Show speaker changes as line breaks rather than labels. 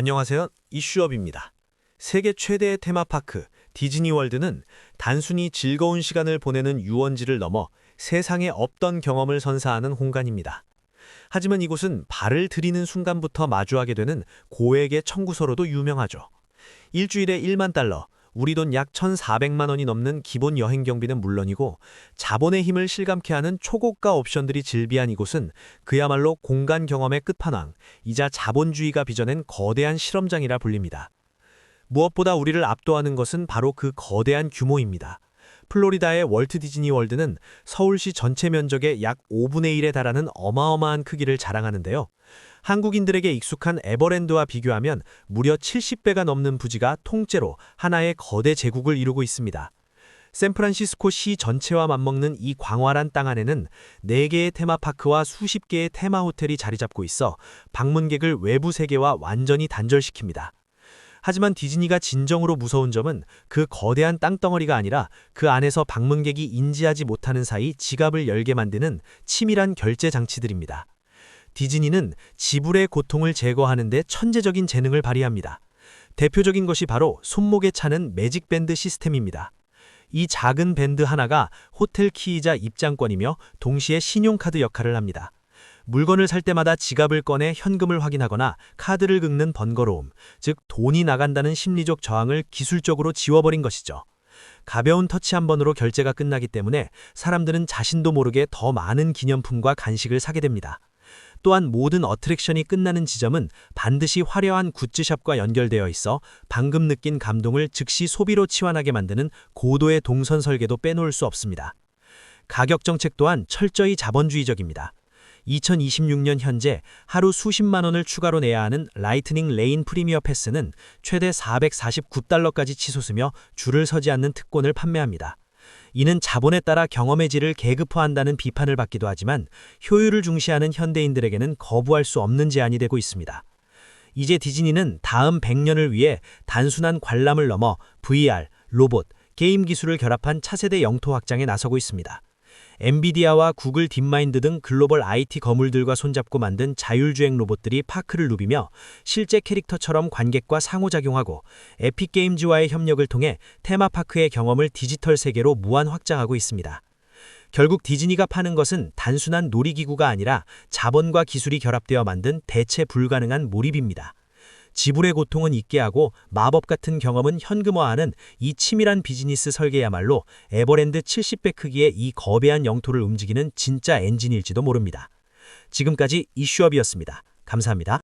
안녕하세요. 이슈업입니다. 세계 최대의 테마파크 디즈니월드는 단순히 즐거운 시간을 보내는 유원지를 넘어 세상에 없던 경험을 선사하는 공간입니다. 하지만 이곳은 발을 들이는 순간부터 마주하게 되는 고액의 청구서로도 유명하죠. 일주일에 1만 달러, 우리 돈 약 1,400만 원이 넘는 기본 여행 경비는 물론이고 자본의 힘을 실감케 하는 초고가 옵션들이 즐비한 이곳은 그야말로 공간 경험의 끝판왕, 이자 자본주의가 빚어낸 거대한 실험장이라 불립니다. 무엇보다 우리를 압도하는 것은 바로 그 거대한 규모입니다. 플로리다의 월트 디즈니 월드는 서울시 전체 면적의 약 5분의 1에 달하는 어마어마한 크기를 자랑하는데요. 한국인들에게 익숙한 에버랜드와 비교하면 무려 70배가 넘는 부지가 통째로 하나의 거대 제국을 이루고 있습니다. 샌프란시스코 시 전체와 맞먹는 이 광활한 땅 안에는 4개의 테마파크와 수십 개의 테마 호텔이 자리 잡고 있어 방문객을 외부 세계와 완전히 단절시킵니다. 하지만 디즈니가 진정으로 무서운 점은 그 거대한 땅덩어리가 아니라 그 안에서 방문객이 인지하지 못하는 사이 지갑을 열게 만드는 치밀한 결제 장치들입니다. 디즈니는 지불의 고통을 제거하는 데 천재적인 재능을 발휘합니다. 대표적인 것이 바로 손목에 차는 매직 밴드 시스템입니다. 이 작은 밴드 하나가 호텔 키이자 입장권이며 동시에 신용카드 역할을 합니다. 물건을 살 때마다 지갑을 꺼내 현금을 확인하거나 카드를 긁는 번거로움, 즉 돈이 나간다는 심리적 저항을 기술적으로 지워버린 것이죠. 가벼운 터치 한 번으로 결제가 끝나기 때문에 사람들은 자신도 모르게 더 많은 기념품과 간식을 사게 됩니다. 또한 모든 어트랙션이 끝나는 지점은 반드시 화려한 굿즈샵과 연결되어 있어 방금 느낀 감동을 즉시 소비로 치환하게 만드는 고도의 동선 설계도 빼놓을 수 없습니다. 가격 정책 또한 철저히 자본주의적입니다. 2026년 현재 하루 수십만 원을 추가로 내야 하는 라이트닝 레인 프리미어 패스는 최대 449달러까지 치솟으며 줄을 서지 않는 특권을 판매합니다. 이는 자본에 따라 경험의 질을 계급화한다는 비판을 받기도 하지만 효율을 중시하는 현대인들에게는 거부할 수 없는 제안이 되고 있습니다. 이제 디즈니는 다음 100년을 위해 단순한 관람을 넘어 VR, 로봇, 게임 기술을 결합한 차세대 영토 확장에 나서고 있습니다. 엔비디아와 구글 딥마인드 등 글로벌 IT 거물들과 손잡고 만든 자율주행 로봇들이 파크를 누비며 실제 캐릭터처럼 관객과 상호작용하고 에픽게임즈와의 협력을 통해 테마파크의 경험을 디지털 세계로 무한 확장하고 있습니다. 결국 디즈니가 파는 것은 단순한 놀이기구가 아니라 자본과 기술이 결합되어 만든 대체 불가능한 몰입입니다. 지불의 고통은 잊게 하고 마법 같은 경험은 현금화하는 이 치밀한 비즈니스 설계야말로 에버랜드 70배 크기의 이 거대한 영토를 움직이는 진짜 엔진일지도 모릅니다. 지금까지 이슈업이었습니다. 감사합니다.